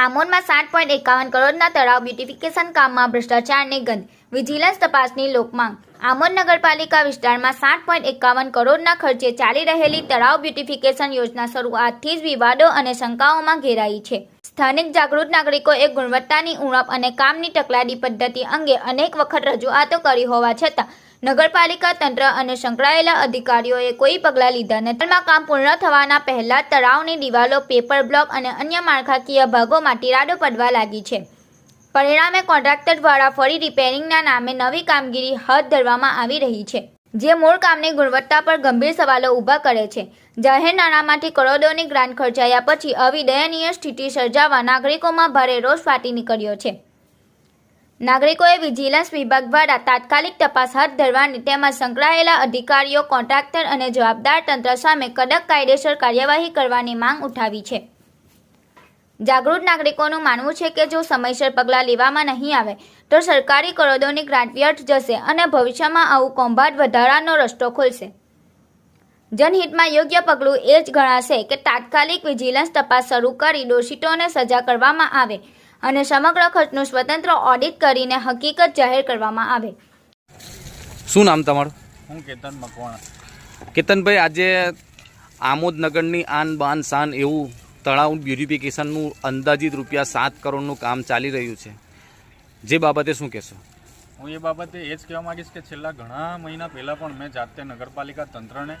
આમોદમાં સાત પોઈન્ટ એકાવન કરોડના તળાવ બ્યુટિફિકેશન કામમાં ભ્રષ્ટાચારની ગંધ. વિજિલન્સ તપાસની લોકમાંગ. આમોદ નગરપાલિકા વિસ્તારમાં સાત પોઈન્ટ એકાવન કરોડના ખર્ચે ચાલી રહેલી તળાવ બ્યુટિફિકેશન યોજના શરૂઆતથી જ વિવાદો અને શંકાઓમાં ઘેરાઈ છે. સ્થાનિક જાગૃત નાગરિકોએ ગુણવત્તાની ઉણપ અને કામની ટકલાદી પદ્ધતિ અંગે અનેક વખત રજૂઆતો કરી હોવા છતાં નગરપાલિકા તંત્ર અને સંકળાયેલા અધિકારીઓએ કોઈ પગલાં લીધા નથી. હાલમાં કામ પૂર્ણ થવાના પહેલા તળાવની દિવાલો, પેપર બ્લોક અને અન્ય માળખાકીય ભાગોમાં તિરાડો પડવા લાગી છે. પરિણામે કોન્ટ્રાક્ટર દ્વારા ફરી રિપેરિંગના નામે નવી કામગીરી હાથ ધરવામાં આવી રહી છે, જે મૂળ કામની ગુણવત્તા પર ગંભીર સવાલો ઊભા કરે છે. જાહેર નાણાંમાંથી કરોડોની ગ્રાન્ટ ખર્ચાયા પછી આવી દયનીય સ્થિતિ સર્જાવા નાગરિકોમાં ભારે રોષ ફાટી નીકળ્યો છે. નાગરિકોએ વિજિલન્સ વિભાગ દ્વારા તાત્કાલિક તપાસ હાથ ધરવાની તેમાં સંકળાયેલા અધિકારીઓ, કોન્ટ્રાક્ટર અને જવાબદાર તંત્ર સામે કડક કાયદેસર કાર્યવાહી કરવાની માંગ ઉઠાવી છે. જાગૃત નાગરિકોનું માનવું છે કે જો સમયસર પગલાં લેવામાં નહીં આવે, તો સરકારી કરોડોની ગ્રાન્ટ વ્યર્થ જશે અને ભવિષ્યમાં આવું કૌભાંડ વધારાનો રસ્તો ખોલશે. જનહિતમાં યોગ્ય પગલું એ જ ગણાશે કે તાત્કાલિક વિજિલન્સ તપાસ શરૂ કરી દોષિતોને સજા કરવામાં આવે અને સમગ્ર ખર્ચનું સ્વતંત્ર ઓડિટ કરીને હકીકત જાહેર કરવામાં આવે. શું નામ તમારું? હું કેતન મકવાણા. કેતનભાઈ આજે આમોદનગરની આન બાન શાન એવું તળાવ બ્યુરિફિકેશનનું અંદાજિત રૂપિયા સાત કરોડનું કામ ચાલી રહ્યું છે. જે બાબતે શું કહેશો? હું એ બાબતે એ જ કહેવા માંગીશ કે છેલ્લા ઘણા મહિના પહેલાં પણ મેં જાતે નગરપાલિકા તંત્રને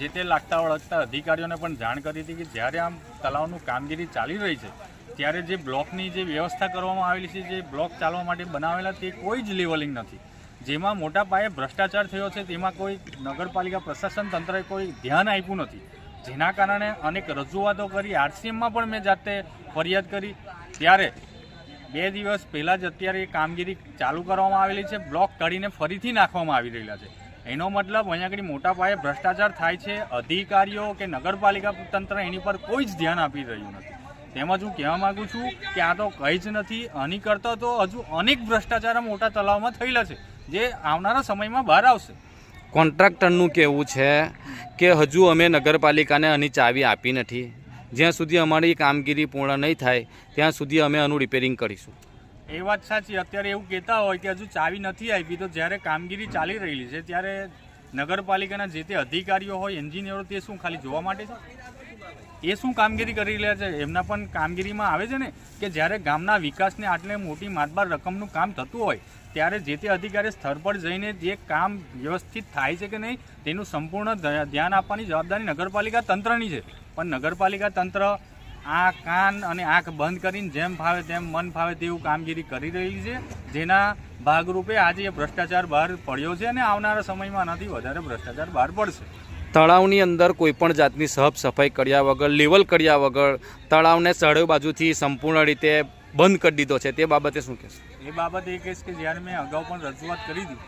જે તે લાગતા વળગતા અધિકારીઓને પણ જાણ કરી હતી કે જ્યારે આમ તળાવનું કામગીરી ચાલી રહી છે ત્યારે જે બ્લોકની જે વ્યવસ્થા કરવામાં આવેલી છે, જે બ્લોક ચાલવા માટે બનાવેલા, તે કોઈ જ લેવલિંગ નથી. જેમાં મોટા પાયે ભ્રષ્ટાચાર થયો છે, તેમાં કોઈ નગરપાલિકા પ્રશાસન તંત્રએ કોઈ ધ્યાન આપ્યું નથી. જેના કારણે અનેક રજૂઆતો કરી, આરસીએમમાં પણ મેં જાતે ફરિયાદ કરી. ત્યારે બે દિવસ પહેલાં જ અત્યારે એ કામગીરી ચાલુ કરવામાં આવેલી છે, બ્લોક કાઢીને ફરીથી નાખવામાં આવી રહેલા છે. એનો મતલબ અહીંયા આગળ મોટા પાયે ભ્રષ્ટાચાર થાય છે, અધિકારીઓ કે નગરપાલિકા તંત્ર એની પર કોઈ જ ધ્યાન આપી રહ્યું નથી. તેમજ હું કહેવા માગું છું કે આ તો કંઈ જ નથી આની કરતાં તો હજુ અનેક ભ્રષ્ટાચાર મોટા તલાવમાં થયેલા છે જે આવનારા સમયમાં બહાર આવશે. કોન્ટ્રાક્ટરનું કહેવું છે કે હજુ અમે નગરપાલિકાને આની ચાવી આપી નથી. જ્યાં સુધી અમારી કામગીરી પૂર્ણ નહીં થાય ત્યાં સુધી અમે આનું રિપેરિંગ કરીશું. એ વાત સાચી. અત્યારે એવું કહેતા હોય કે હજુ ચાવી નથી આપી તો જ્યારે કામગીરી ચાલી રહેલી છે ત્યારે નગરપાલિકાના જે તે અધિકારીઓ હોય એન્જિનિયરો તે શું ખાલી જોવા માટે છે? એ શું કામગીરી કરી રહ્યા છે? એમના પણ કામગીરીમાં આવે છે ને કે જ્યારે ગામના વિકાસને આટલે મોટી માતબાર રકમનું કામ થતું હોય, ત્યારે જે તે અધિકારી સ્થળ પર જઈને જે કામ વ્યવસ્થિત થાય છે કે નહીં, તેનું સંપૂર્ણ ધ્યાન આપવાની જવાબદારી નગરપાલિકા તંત્રની છે. પણ નગરપાલિકા તંત્ર આ કાન અને આંખ બંધ કરીને જેમ ફાવે તેમ મન ફાવે તેવું કામગીરી કરી રહી છે, જેના ભાગરૂપે આજે એ ભ્રષ્ટાચાર બહાર પડ્યો છે અને આવનારા સમયમાં આનાથી વધારે ભ્રષ્ટાચાર બહાર પડશે. તળાવની અંદર કોઈપણ જાતની સાફ સફાઈ કર્યા વગર, લેવલ કર્યા વગર તળાવને ચારે બાજુથી સંપૂર્ણ રીતે બંધ કરી દીધો છે. તે બાબતે શું કહેશો? એ બાબત એ કહીશ કે જ્યારે મેં અગાઉ પણ રજૂઆત કરી હતી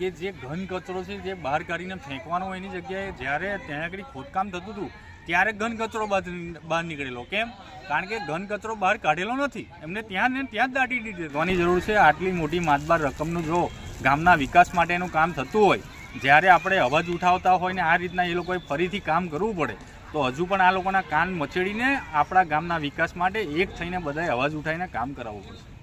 કે જે ઘન કચરો છે જે બહાર કાઢીને ફેંકવાનો એની જગ્યાએ જ્યારે ત્યાં આગળ ખોદકામ થતું હતું, ત્યારે ઘન કચરો બહાર બહાર નીકળેલો. કેમ? કારણ કે ઘન કચરો બહાર કાઢેલો નથી. એમને ત્યાં ને ત્યાં જ દાટી દીધી. જોવાની જરૂર છે આટલી મોટી માતબાર રકમનું જો ગામના વિકાસ માટેનું કામ થતું હોય જ્યારે આપણે અવાજ ઉઠાવતા હોય ને આ રીતના એ લોકોએ ફરીથી કામ કરવું પડે, તો હજુ પણ આ લોકોના કાન મચેડીને આપણા ગામના વિકાસ માટે એક થઈને બધાએ અવાજ ઉઠાવીને કામ કરાવવું પડશે.